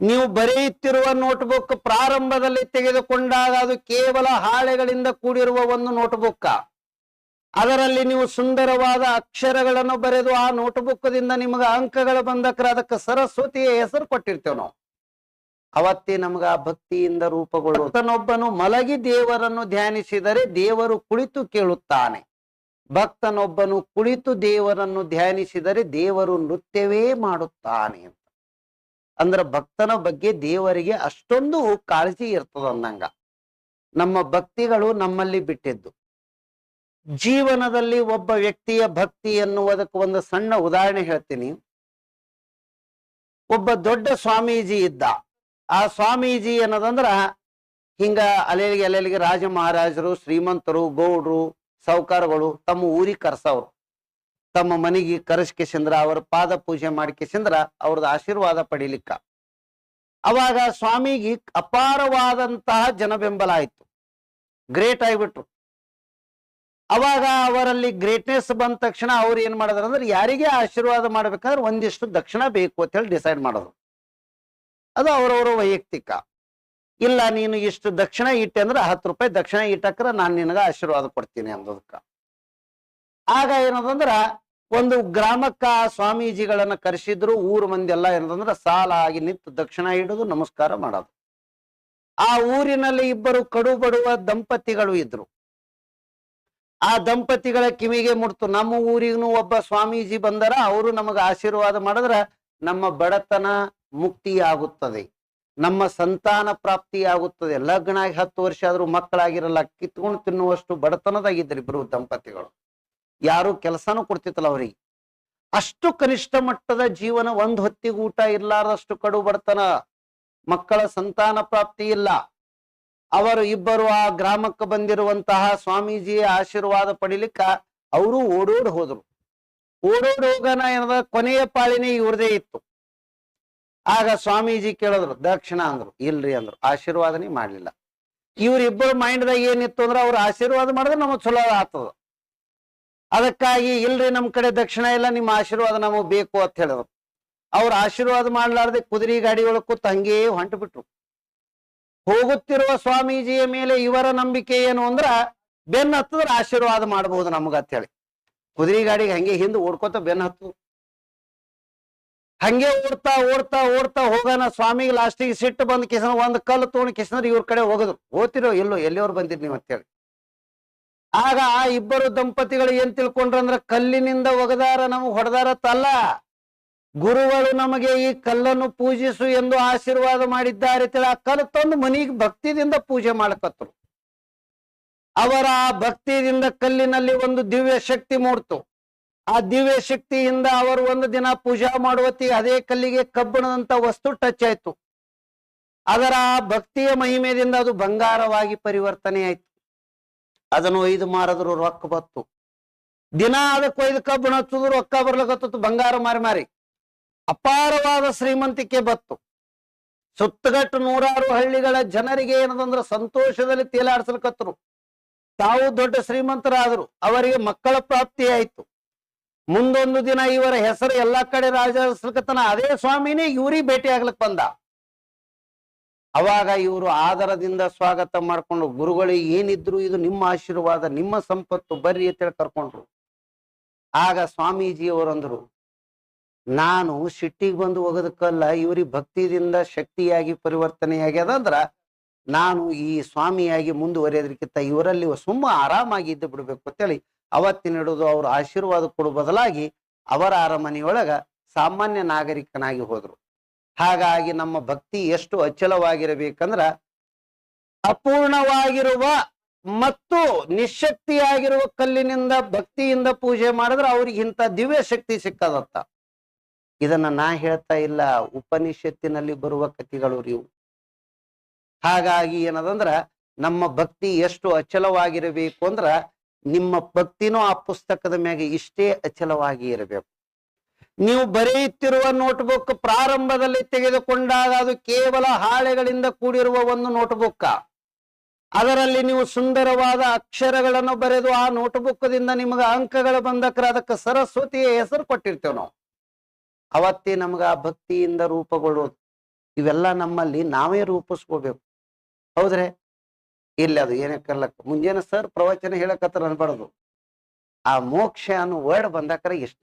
ನೀವು ಬರೆಯುತ್ತಿರುವ ನೋಟ್ಬುಕ್ ಪ್ರಾರಂಭದಲ್ಲಿ ತೆಗೆದುಕೊಂಡಾಗ ಅದು ಕೇವಲ ಹಾಳೆಗಳಿಂದ ಕೂಡಿರುವ ಒಂದು ನೋಟ್ಬುಕ್ ಅದರಲ್ಲಿ ನೀವು ಸುಂದರವಾದ ಅಕ್ಷರಗಳನ್ನು ಬರೆದು ಆ ನೋಟ್ಬುಕ್ದಿಂದ ನಿಮಗೆ ಅಂಕಗಳು ಬಂದಕ್ರ ಅದಕ್ಕೆ ಸರಸ್ವತಿಯ ಹೆಸರು ಕೊಟ್ಟಿರ್ತೇವೆ ನಾವು. ಅವತ್ತೇ ನಮಗ ಆ ಭಕ್ತಿಯಿಂದ ರೂಪಗೊಳ್ಳುವ ಭಕ್ತನೊಬ್ಬನು ಮಲಗಿ ದೇವರನ್ನು ಧ್ಯಾನಿಸಿದರೆ ದೇವರು ಕುಳಿತು ಕೇಳುತ್ತಾನೆ. ಭಕ್ತನೊಬ್ಬನು ಕುಳಿತು ದೇವರನ್ನು ಧ್ಯಾನಿಸಿದರೆ ದೇವರು ನೃತ್ಯವೇ ಮಾಡುತ್ತಾನೆ ಅಂದ್ರ ಭಕ್ತನ ಬಗ್ಗೆ ದೇವರಿಗೆ ಅಷ್ಟೊಂದು ಕಾಳಜಿ ಇರ್ತದ ಅಂದಂಗ. ನಮ್ಮ ಭಕ್ತಿಗಳು ನಮ್ಮಲ್ಲಿ ಬಿಟ್ಟಿದ್ದು. ಜೀವನದಲ್ಲಿ ಒಬ್ಬ ವ್ಯಕ್ತಿಯ ಭಕ್ತಿ ಎನ್ನುವುದಕ್ಕೆ ಒಂದು ಸಣ್ಣ ಉದಾಹರಣೆ ಹೇಳ್ತೀನಿ. ಒಬ್ಬ ದೊಡ್ಡ ಸ್ವಾಮೀಜಿ ಇದ್ದ. ಆ ಸ್ವಾಮೀಜಿ ಅನ್ನೋದಂದ್ರ ಹಿಂಗ ಅಲೆಲಿಗೆ ಅಲೆಲಿಗೆ ರಾಜ ಮಹಾರಾಜರು, ಶ್ರೀಮಂತರು, ಗೌಡ್ರು ಸಾಹುಕಾರಗಳು ತಮ್ಮ ಊರಿಗೆ ಕರ್ಸವ್ರು. ತಮ್ಮ ಮನೆಗೆ ಕರೆಸ್ಕೆಸಂದ್ರ ಅವರ ಪಾದ ಪೂಜೆ ಮಾಡ್ಕೆಸಂದ್ರ ಅವ್ರದ ಆಶೀರ್ವಾದ ಪಡಿಲಿಕ್ಕ. ಅವಾಗ ಸ್ವಾಮಿಗೆ ಅಪಾರವಾದಂತಹ ಜನ ಬೆಂಬಲ ಆಯ್ತು. ಗ್ರೇಟ್ ಆಗಿಬಿಟ್ರು. ಅವಾಗ ಅವರಲ್ಲಿ ಗ್ರೇಟ್ನೆಸ್ ಬಂದ ತಕ್ಷಣ ಅವ್ರು ಏನ್ ಮಾಡಿದ್ರು ಅಂದ್ರೆ, ಯಾರಿಗೆ ಆಶೀರ್ವಾದ ಮಾಡ್ಬೇಕಾದ್ರೆ ಒಂದಿಷ್ಟು ದಕ್ಷಿಣ ಬೇಕು ಅಂತ ಹೇಳಿ ಡಿಸೈಡ್ ಮಾಡೋದು ಅದು ಅವರವರ ವೈಯಕ್ತಿಕ. ಇಲ್ಲ, ನೀನು ಇಷ್ಟು ದಕ್ಷಿಣ ಇಟ್ಟೆ ಅಂದ್ರೆ ಹತ್ತು ರೂಪಾಯಿ ದಕ್ಷಿಣ ಇಟ್ಟಕ್ರ ನಾನು ನಿನಗ ಆಶೀರ್ವಾದ ಕೊಡ್ತೀನಿ ಅನ್ನೋದಕ್ಕ ಆಗ ಏನದಂದ್ರ ಒಂದು ಗ್ರಾಮಕ್ಕ ಸ್ವಾಮೀಜಿಗಳನ್ನ ಕರೆಸಿದ್ರು, ಊರ ಮಂದಿ ಎಲ್ಲ ಸಾಲ ಆಗಿ ನಿಂತು ದಕ್ಷಿಣ ಹಿಡಿದು ನಮಸ್ಕಾರ ಮಾಡೋದು. ಆ ಊರಿನಲ್ಲಿ ಇಬ್ಬರು ಕಡು ಬಡುವ ದಂಪತಿಗಳು ಇದ್ರು. ಆ ದಂಪತಿಗಳ ಕಿವಿಗೆ ಮುಡ್ತು. ನಮ್ಮ ಊರಿಗೂ ಒಬ್ಬ ಸ್ವಾಮೀಜಿ ಬಂದರ, ಅವರು ನಮಗ ಆಶೀರ್ವಾದ ಮಾಡಿದ್ರ ನಮ್ಮ ಬಡತನ ಮುಕ್ತಿ ಆಗುತ್ತದೆ ನಮ್ಮ ಸಂತಾನ ಪ್ರಾಪ್ತಿಯಾಗುತ್ತದೆ. ಲಗ್ನ ಆಗಿ ಹತ್ತು ವರ್ಷ ಆದ್ರೂ ಮಕ್ಕಳಾಗಿರಲ್ಲ, ಕಿತ್ಕೊಂಡು ತಿನ್ನುವಷ್ಟು ಬಡತನದಾಗಿದ್ದರು ಇಬ್ಬರು ದಂಪತಿಗಳು. ಯಾರು ಕೆಲಸನೂ ಕೊಡ್ತಿತ್ತಲ್ಲ ಅವ್ರಿಗೆ. ಅಷ್ಟು ಕನಿಷ್ಠ ಮಟ್ಟದ ಜೀವನ ಒಂದ್ ಹೊತ್ತಿಗೆ ಊಟ ಇರ್ಲಾರದಷ್ಟು ಕಡು ಬಡತನ. ಮಕ್ಕಳ ಸಂತಾನ ಪ್ರಾಪ್ತಿ ಇಲ್ಲ. ಅವರು ಇಬ್ಬರು ಆ ಗ್ರಾಮಕ್ಕೆ ಬಂದಿರುವಂತಹ ಸ್ವಾಮೀಜಿಯ ಆಶೀರ್ವಾದ ಪಡಿಲಿಕ್ಕ ಅವರು ಓಡೋಡ್ ಹೋದ್ರು. ಓಡೋಡ್ ಹೋಗನ ಏನದ ಕೊನೆಯ ಪಾಳಿನೇ ಇವ್ರದೇ ಇತ್ತು. ಆಗ ಸ್ವಾಮೀಜಿ ಕೇಳಿದ್ರು, ದಕ್ಷಿಣ ಅಂದ್ರು, ಇಲ್ರಿ ಅಂದ್ರು, ಆಶೀರ್ವಾದನೇ ಮಾಡ್ಲಿಲ್ಲ. ಇವ್ರಿಬ್ಬರು ಮೈಂಡ್ದಾಗ ಏನಿತ್ತು ಅಂದ್ರೆ ಅವ್ರ ಆಶೀರ್ವಾದ ಮಾಡಿದ್ರೆ ನಮಗ್ ಚಲೋ ಆಗ್ತದ ಅದಕ್ಕಾಗಿ ಇಲ್ರಿ ನಮ್ ಕಡೆ ದಕ್ಷಿಣ ಇಲ್ಲ ನಿಮ್ಮ ಆಶೀರ್ವಾದ ನಮಗ್ ಬೇಕು ಅಂತ ಹೇಳಿದ್ರು ಅವ್ರ ಆಶೀರ್ವಾದ ಮಾಡ್ಲಾರ್ದೆ ಕುದುರೆ ಗಾಡಿ ಕೂತ್ ಹಂಗೇ ಹೊಂಟು ಬಿಟ್ರು ಹೋಗುತ್ತಿರುವ ಸ್ವಾಮೀಜಿಯ ಮೇಲೆ ಇವರ ನಂಬಿಕೆ ಏನು ಅಂದ್ರ ಬೆನ್ನ ಹತ್ತದ್ರ ಆಶೀರ್ವಾದ ಮಾಡಬಹುದು ನಮಗ ಅಂತ ಹೇಳಿ. ಕುದುರೆ ಗಾಡಿಗೆ ಹಂಗೆ ಹಿಂದೆ ಓಡ್ಕೋತ ಬೆನ್ನ ಹತ್ತು ಹಂಗೆ ಓಡ್ತಾ ಓಡ್ತಾ ಓಡ್ತಾ ಹೋಗೋಣ ಸ್ವಾಮಿಗೆ ಲಾಸ್ಟಿಗೆ ಸಿಟ್ಟು ಬಂದ್ ಕಿಸನ್ ಒಂದ್ ಕಲ್ಲು ತೋಣ ಕಿಸನ ಇವ್ರ ಕಡೆ ಹೋಗಿದ್ರು ಓದ್ತಿರೋ ಎಲ್ಲೋ ಎಲ್ಲಿಯವ್ರು ಬಂದಿರ್ ನೀವು ಅಂತೇಳಿ ಆಗ ಆ ಇಬ್ಬರು ದಂಪತಿಗಳು ಏನ್ ತಿಳ್ಕೊಂಡ್ರಂದ್ರ ಕಲ್ಲಿನಿಂದ ಒಗದಾರ ನಮಗ್ ಹೊಡೆದಾರ ತಲ್ಲ. ಗುರುಗಳು ನಮಗೆ ಈ ಕಲ್ಲನ್ನು ಪೂಜಿಸು ಎಂದು ಆಶೀರ್ವಾದ ಮಾಡಿದ್ದಾರೆ ಆ ಕಲ್ಲು ತಂದು ಮನಿಗೆ ಭಕ್ತಿದಿಂದ ಪೂಜೆ ಮಾಡಕತ್ರು. ಅವರ ಆ ಭಕ್ತಿಯಿಂದ ಕಲ್ಲಿನಲ್ಲಿ ಒಂದು ದಿವ್ಯ ಶಕ್ತಿ ಮೂಡ್ತು. ಆ ದಿವ್ಯ ಶಕ್ತಿಯಿಂದ ಅವರು ಒಂದು ದಿನ ಪೂಜಾ ಮಾಡುವತಿ ಅದೇ ಕಲ್ಲಿಗೆ ಕಬ್ಬಿಣದಂತ ವಸ್ತು ಟಚ್ ಆಯ್ತು. ಅದರ ಆ ಭಕ್ತಿಯ ಮಹಿಮೆಯಿಂದ ಅದು ಬಂಗಾರವಾಗಿ ಪರಿವರ್ತನೆ ಆಯ್ತು ಅದನ್ನು ಒಯ್ದು ಮಾರದ್ರು ರೊಕ್ಕ ಬತ್ತು. ದಿನ ಅದಕ್ಕೆ ಒಯ್ದು ಕಬ್ಬಣ ಹಚ್ಚುದು ರೊಕ್ಕ ಬರ್ಲಕತ್ತು ಬಂಗಾರ ಮಾರಿ ಮಾರಿ. ಅಪಾರವಾದ ಶ್ರೀಮಂತಿಕೆ ಬತ್ತು. ಸುತ್ತಗಟ್ಟು ನೂರಾರು ಹಳ್ಳಿಗಳ ಜನರಿಗೆ ಏನದಂದ್ರ ಸಂತೋಷದಲ್ಲಿ ತೇಲಾಡ್ಸಲ್ಕತ್ರು ತಾವು ದೊಡ್ಡ ಶ್ರೀಮಂತರಾದರು, ಅವರಿಗೆ ಮಕ್ಕಳ ಪ್ರಾಪ್ತಿ ಆಯ್ತು. ಮುಂದೊಂದು ದಿನ ಇವರ ಹೆಸರು ಎಲ್ಲಾ ಕಡೆ ರಾಜ ಅದೇ ಸ್ವಾಮಿನೇ ಇವ್ರಿಗೆ ಭೇಟಿ ಆಗ್ಲಿಕ್ ಬಂದ. ಅವಾಗ ಇವರು ಆಧಾರದಿಂದ ಸ್ವಾಗತ ಮಾಡ್ಕೊಂಡು ಗುರುಗಳಿಗೆ ಏನಿದ್ರು ಇದು ನಿಮ್ಮ ಆಶೀರ್ವಾದ, ನಿಮ್ಮ ಸಂಪತ್ತು, ಬರ್ರಿ ಅಂತೇಳಿ ಕರ್ಕೊಂಡ್ರು. ಆಗ ಸ್ವಾಮೀಜಿಯವರಂದ್ರು, ನಾನು ಸಿಟ್ಟಿಗೆ ಬಂದು ಹೋಗೋದಕ್ಕಲ್ಲ, ಇವ್ರಿಗೆ ಭಕ್ತಿದಿಂದ ಶಕ್ತಿಯಾಗಿ ಪರಿವರ್ತನೆಯಾಗ್ಯದ ಅಂದ್ರ ನಾನು ಈ ಸ್ವಾಮಿಯಾಗಿ ಮುಂದುವರಿಯೋದಕ್ಕಿಂತ ಇವರಲ್ಲಿ ಸುಮ್ಮ ಆರಾಮಾಗಿ ಇದ್ದು ಬಿಡ್ಬೇಕು ಅಂತೇಳಿ ಅವತ್ತಿನ ಹಿಡಿದು ಅವ್ರ ಆಶೀರ್ವಾದ ಕೊಡೋ ಬದಲಾಗಿ ಅವರ ಅರಮನೆಯೊಳಗ ಸಾಮಾನ್ಯ ನಾಗರಿಕನಾಗಿ ಹೋದ್ರು. ಹಾಗಾಗಿ ನಮ್ಮ ಭಕ್ತಿ ಎಷ್ಟು ಅಚಲವಾಗಿರಬೇಕಂದ್ರ ಅಪೂರ್ಣವಾಗಿರುವ ಮತ್ತು ನಿಶಕ್ತಿಯಾಗಿರುವ ಕಲ್ಲಿನಿಂದ ಭಕ್ತಿಯಿಂದ ಪೂಜೆ ಮಾಡಿದ್ರೆ ಅವ್ರಿಗೆ ಇಂಥ ದಿವ್ಯ ಶಕ್ತಿ ಸಿಕ್ಕದತ್ತ. ಇದನ್ನ ನಾ ಹೇಳ್ತಾ ಇಲ್ಲ, ಉಪನಿಷತ್ತಿನಲ್ಲಿ ಬರುವ ಕಥೆಗಳು ಇವು. ಹಾಗಾಗಿ ಏನದಂದ್ರ ನಮ್ಮ ಭಕ್ತಿ ಎಷ್ಟು ಅಚಲವಾಗಿರಬೇಕು ಅಂದ್ರ ನಿಮ್ಮ ಭಕ್ತಿನೂ ಆ ಪುಸ್ತಕದ ಮ್ಯಾಗೆ ಇಷ್ಟೇ ಅಚಲವಾಗಿ ಇರಬೇಕು. ನೀವು ಬರೆಯುತ್ತಿರುವ ನೋಟ್ಬುಕ್ ಪ್ರಾರಂಭದಲ್ಲಿ ತೆಗೆದುಕೊಂಡಾಗ ಅದು ಕೇವಲ ಹಾಳೆಗಳಿಂದ ಕೂಡಿರುವ ಒಂದು ನೋಟ್ಬುಕ್ ಅದರಲ್ಲಿ ನೀವು ಸುಂದರವಾದ ಅಕ್ಷರಗಳನ್ನು ಬರೆದು ಆ ನೋಟ್ಬುಕ್ದಿಂದ ನಿಮಗೆ ಅಂಕಗಳು ಬಂದಕ್ರ ಅದಕ್ಕೆ ಸರಸ್ವತಿಯ ಹೆಸರು ಕೊಟ್ಟಿರ್ತೇವೆ ನಾವು. ಅವತ್ತೇ ನಮ್ಗೆ ಆ ಭಕ್ತಿಯಿಂದ ರೂಪುಗೊಳ್ಳೋದು ಇವೆಲ್ಲ ನಮ್ಮಲ್ಲಿ ನಾವೇ ರೂಪಿಸ್ಕೋಬೇಕು. ಹೌದ್ರೆ? ಇಲ್ಲ ಅದು ಏನಕ್ಕಲ್ಲ ಮುಂಜಾನೆ ಸರ್ ಪ್ರವಚನ ಹೇಳಕತ್ತಾರ ಅನ್ಬಾರ್ದು. ಆ ಮೋಕ್ಷ ಅನ್ನೋ ವರ್ಡ್ ಬಂದಾಕರ ಎಷ್ಟು